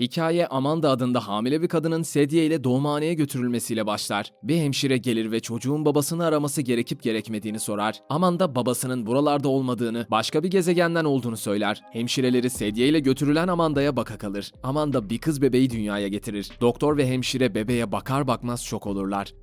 Hikaye Amanda adında hamile bir kadının sedye ile doğumhaneye götürülmesiyle başlar. Bir hemşire gelir ve çocuğun babasını araması gerekip gerekmediğini sorar. Amanda babasının buralarda olmadığını, başka bir gezegenden olduğunu söyler. Hemşireleri sedye ile götürülen Amanda'ya baka kalır. Amanda bir kız bebeği dünyaya getirir. Doktor ve hemşire bebeğe bakar bakmaz şok olurlar.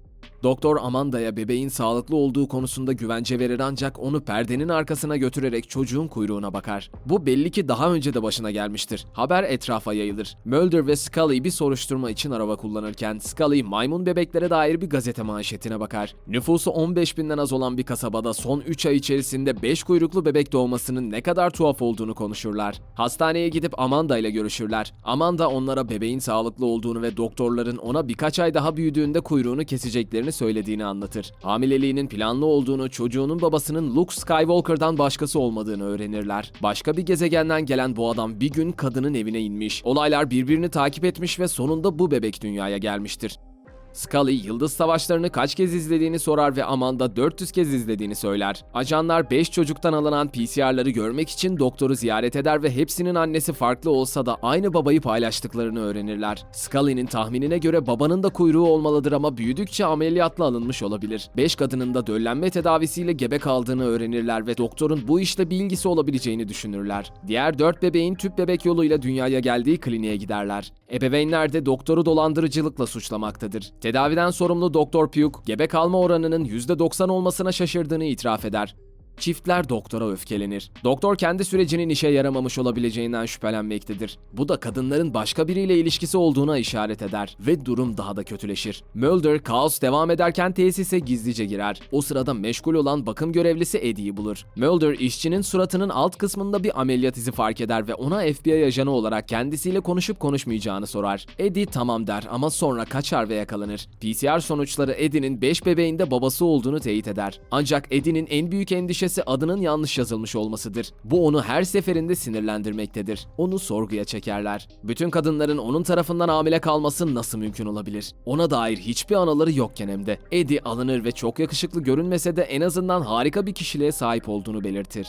Doktor Amanda'ya bebeğin sağlıklı olduğu konusunda güvence verir ancak onu perdenin arkasına götürerek çocuğun kuyruğuna bakar. Bu belli ki daha önce de başına gelmiştir. Haber etrafa yayılır. Mulder ve Scully bir soruşturma için araba kullanırken Scully maymun bebeklere dair bir gazete manşetine bakar. Nüfusu 15 binden az olan bir kasabada son 3 ay içerisinde 5 kuyruklu bebek doğmasının ne kadar tuhaf olduğunu konuşurlar. Hastaneye gidip Amanda ile görüşürler. Amanda onlara bebeğin sağlıklı olduğunu ve doktorların ona birkaç ay daha büyüdüğünde kuyruğunu keseceklerini söylediğini anlatır. Hamileliğinin planlı olduğunu, çocuğunun babasının Luke Skywalker'dan başkası olmadığını öğrenirler. Başka bir gezegenden gelen bu adam bir gün kadının evine inmiş. Olaylar birbirini takip etmiş ve sonunda bu bebek dünyaya gelmiştir. Scully yıldız savaşlarını kaç kez izlediğini sorar ve Amanda 400 kez izlediğini söyler. Ajanlar 5 çocuktan alınan PCR'ları görmek için doktoru ziyaret eder ve hepsinin annesi farklı olsa da aynı babayı paylaştıklarını öğrenirler. Scully'nin tahminine göre babanın da kuyruğu olmalıdır ama büyüdükçe ameliyatla alınmış olabilir. 5 kadının da döllenme tedavisiyle gebe kaldığını öğrenirler ve doktorun bu işte bir ilgisi olabileceğini düşünürler. Diğer 4 bebeğin tüp bebek yoluyla dünyaya geldiği kliniğe giderler. Ebeveynler de doktoru dolandırıcılıkla suçlamaktadır. Tedaviden sorumlu Doktor Pugh, gebe kalma oranının %90 olmasına şaşırdığını itiraf eder. Çiftler doktora öfkelenir. Doktor kendi sürecinin işe yaramamış olabileceğinden şüphelenmektedir. Bu da kadınların başka biriyle ilişkisi olduğuna işaret eder ve durum daha da kötüleşir. Mulder kaos devam ederken tesise gizlice girer. O sırada meşgul olan bakım görevlisi Eddie'yi bulur. Mulder işçinin suratının alt kısmında bir ameliyat izi fark eder ve ona FBI ajanı olarak kendisiyle konuşup konuşmayacağını sorar. Eddie tamam der ama sonra kaçar ve yakalanır. PCR sonuçları Eddie'nin 5 bebeğinde babası olduğunu teyit eder. Ancak Eddie'nin en büyük endişesi adının yanlış yazılmış olmasıdır. Bu onu her seferinde sinirlendirmektedir. Onu sorguya çekerler. Bütün kadınların onun tarafından hamile kalması nasıl mümkün olabilir? Ona dair hiçbir anaları yokken hem de. Eddie alınır ve çok yakışıklı görünmese de en azından harika bir kişiliğe sahip olduğunu belirtir.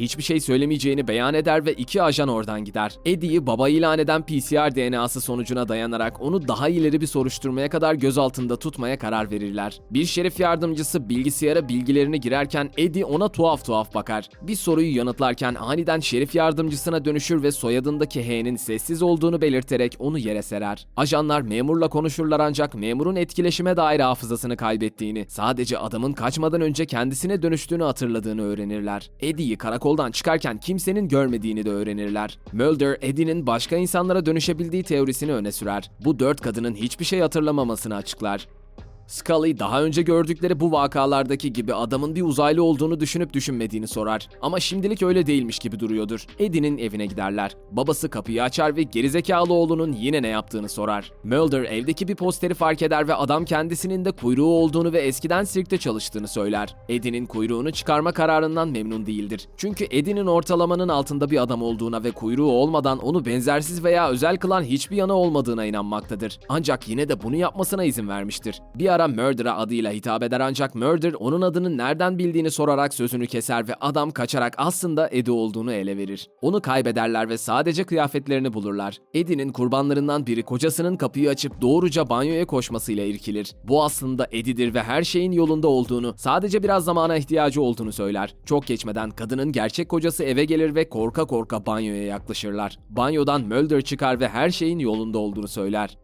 Hiçbir şey söylemeyeceğini beyan eder ve iki ajan oradan gider. Eddie'yi baba ilan eden PCR DNA'sı sonucuna dayanarak onu daha ileri bir soruşturmaya kadar gözaltında tutmaya karar verirler. Bir şerif yardımcısı bilgisayara bilgilerini girerken Eddie ona tuhaf tuhaf bakar. Bir soruyu yanıtlarken aniden şerif yardımcısına dönüşür ve soyadındaki H'nin sessiz olduğunu belirterek onu yere serer. Ajanlar memurla konuşurlar ancak memurun etkileşime dair hafızasını kaybettiğini, sadece adamın kaçmadan önce kendisine dönüştüğünü hatırladığını öğrenirler. Eddie'yi karakoldan çıkarken kimsenin görmediğini de öğrenirler. Mulder, Eddie'nin başka insanlara dönüşebildiği teorisini öne sürer. Bu dört kadının hiçbir şey hatırlamamasını açıklar. Scully daha önce gördükleri bu vakalardaki gibi adamın bir uzaylı olduğunu düşünüp düşünmediğini sorar. Ama şimdilik öyle değilmiş gibi duruyordur. Eddie'nin evine giderler. Babası kapıyı açar ve gerizekalı oğlunun yine ne yaptığını sorar. Mulder evdeki bir posteri fark eder ve adam kendisinin de kuyruğu olduğunu ve eskiden sirkte çalıştığını söyler. Eddie'nin kuyruğunu çıkarma kararından memnun değildir. Çünkü Eddie'nin ortalamanın altında bir adam olduğuna ve kuyruğu olmadan onu benzersiz veya özel kılan hiçbir yanı olmadığına inanmaktadır. Ancak yine de bunu yapmasına izin vermiştir. Bir ara Murder'a adıyla hitap eder ancak Murder onun adını nereden bildiğini sorarak sözünü keser ve adam kaçarak aslında Eddie olduğunu ele verir. Onu kaybederler ve sadece kıyafetlerini bulurlar. Eddie'nin kurbanlarından biri kocasının kapıyı açıp doğruca banyoya koşmasıyla irkilir. Bu aslında Eddie'dir ve her şeyin yolunda olduğunu, sadece biraz zamana ihtiyacı olduğunu söyler. Çok geçmeden kadının gerçek kocası eve gelir ve korka korka banyoya yaklaşırlar. Banyodan Mulder çıkar ve her şeyin yolunda olduğunu söyler.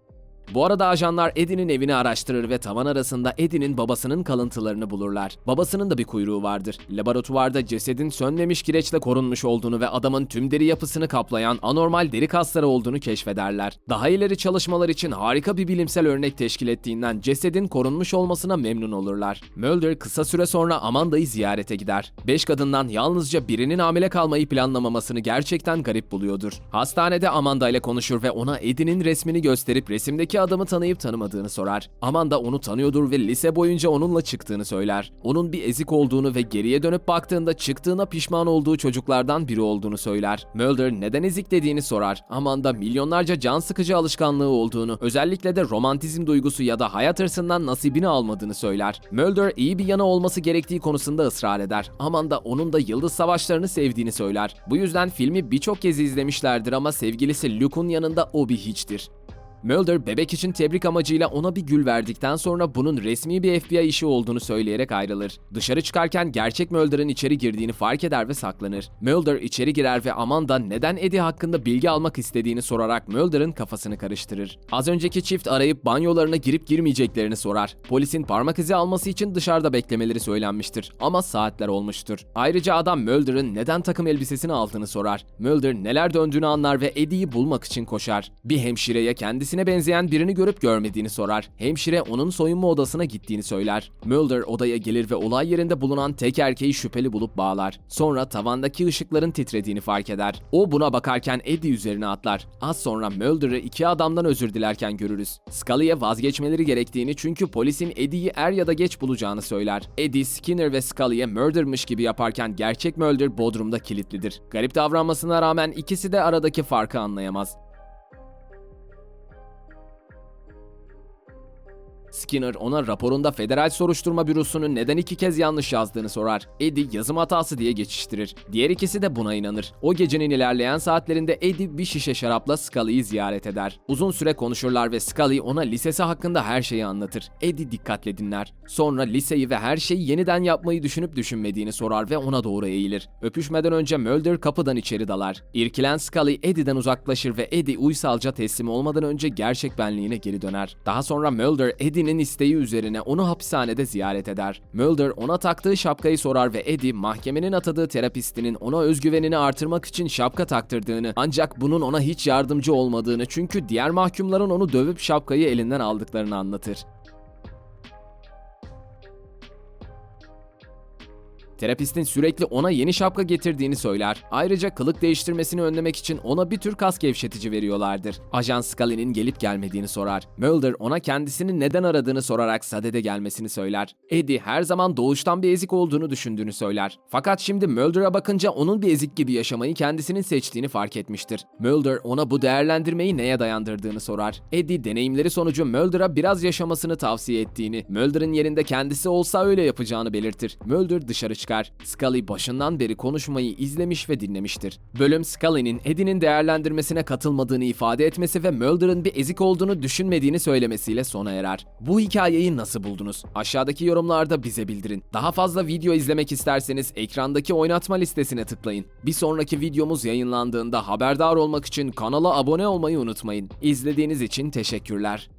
Bu arada ajanlar Eddie'nin evini araştırır ve tavan arasında Eddie'nin babasının kalıntılarını bulurlar. Babasının da bir kuyruğu vardır. Laboratuvarda cesedin sönmemiş kireçle korunmuş olduğunu ve adamın tüm deri yapısını kaplayan anormal deri kasları olduğunu keşfederler. Daha ileri çalışmalar için harika bir bilimsel örnek teşkil ettiğinden cesedin korunmuş olmasına memnun olurlar. Mulder kısa süre sonra Amanda'yı ziyarete gider. Beş kadından yalnızca birinin hamile kalmayı planlamamasını gerçekten garip buluyordur. Hastanede Amanda ile konuşur ve ona Eddie'nin resmini gösterip resimdeki yanındaki adamı tanıyıp tanımadığını sorar. Amanda onu tanıyordur ve lise boyunca onunla çıktığını söyler. Onun bir ezik olduğunu ve geriye dönüp baktığında çıktığına pişman olduğu çocuklardan biri olduğunu söyler. Mulder neden ezik dediğini sorar. Amanda milyonlarca can sıkıcı alışkanlığı olduğunu, özellikle de romantizm duygusu ya da hayat hırsından nasibini almadığını söyler. Mulder iyi bir yanı olması gerektiği konusunda ısrar eder. Amanda onun da Yıldız Savaşlarını sevdiğini söyler. Bu yüzden filmi birçok kez izlemişlerdir ama sevgilisi Luke'un yanında o bir hiçtir. Mulder bebek için tebrik amacıyla ona bir gül verdikten sonra bunun resmi bir FBI işi olduğunu söyleyerek ayrılır. Dışarı çıkarken gerçek Mulder'ın içeri girdiğini fark eder ve saklanır. Mulder içeri girer ve Amanda neden Eddie hakkında bilgi almak istediğini sorarak Mulder'ın kafasını karıştırır. Az önceki çift arayıp banyolarına girip girmeyeceklerini sorar. Polisin parmak izi alması için dışarıda beklemeleri söylenmiştir ama saatler olmuştur. Ayrıca adam Mulder'ın neden takım elbisesini aldığını sorar. Mulder neler döndüğünü anlar ve Eddie'yi bulmak için koşar. Bir hemşireye kendisi kendisine benzeyen birini görüp görmediğini sorar. Hemşire onun soyunma odasına gittiğini söyler. Mulder odaya gelir ve olay yerinde bulunan tek erkeği şüpheli bulup bağlar. Sonra tavandaki ışıkların titrediğini fark eder. O buna bakarken Eddie üzerine atlar. Az sonra Mulder'ı iki adamdan özür dilerken görürüz. Scully'e vazgeçmeleri gerektiğini çünkü polisin Eddie'yi er ya da geç bulacağını söyler. Eddie, Skinner ve Scully'e murdermış gibi yaparken gerçek Mulder Bodrum'da kilitlidir. Garip davranmasına rağmen ikisi de aradaki farkı anlayamaz. Skinner ona raporunda Federal Soruşturma Bürosu'nun neden iki kez yanlış yazdığını sorar. Eddie yazım hatası diye geçiştirir. Diğer ikisi de buna inanır. O gecenin ilerleyen saatlerinde Eddie bir şişe şarapla Scully'yi ziyaret eder. Uzun süre konuşurlar ve Scully ona lisesi hakkında her şeyi anlatır. Eddie dikkatle dinler. Sonra liseyi ve her şeyi yeniden yapmayı düşünüp düşünmediğini sorar ve ona doğru eğilir. Öpüşmeden önce Mulder kapıdan içeri dalar. İrkilen Scully Eddie'den uzaklaşır ve Eddie uysalca teslim olmadan önce gerçek benliğine geri döner. Daha sonra Mulder Eddie'nin isteği üzerine onu hapishanede ziyaret eder. Mulder ona taktığı şapkayı sorar ve Eddie mahkemenin atadığı terapistinin ona özgüvenini artırmak için şapka taktırdığını ancak bunun ona hiç yardımcı olmadığını çünkü diğer mahkumların onu dövüp şapkayı elinden aldıklarını anlatır. Terapistin sürekli ona yeni şapka getirdiğini söyler. Ayrıca kılık değiştirmesini önlemek için ona bir tür kas gevşetici veriyorlardır. Ajan Scully'nin gelip gelmediğini sorar. Mulder ona kendisini neden aradığını sorarak Sade'de gelmesini söyler. Eddie her zaman doğuştan bir ezik olduğunu düşündüğünü söyler. Fakat şimdi Mulder'a bakınca onun bir ezik gibi yaşamayı kendisinin seçtiğini fark etmiştir. Mulder ona bu değerlendirmeyi neye dayandırdığını sorar. Eddie deneyimleri sonucu Mulder'a biraz yaşamasını tavsiye ettiğini, Mulder'ın yerinde kendisi olsa öyle yapacağını belirtir. Mulder dışarı çıkar çıkar. Scully başından beri konuşmayı izlemiş ve dinlemiştir. Bölüm Scully'nin Eddie'nin değerlendirmesine katılmadığını ifade etmesi ve Mulder'ın bir ezik olduğunu düşünmediğini söylemesiyle sona erer. Bu hikayeyi nasıl buldunuz? Aşağıdaki yorumlarda bize bildirin. Daha fazla video izlemek isterseniz ekrandaki oynatma listesine tıklayın. Bir sonraki videomuz yayınlandığında haberdar olmak için kanala abone olmayı unutmayın. İzlediğiniz için teşekkürler.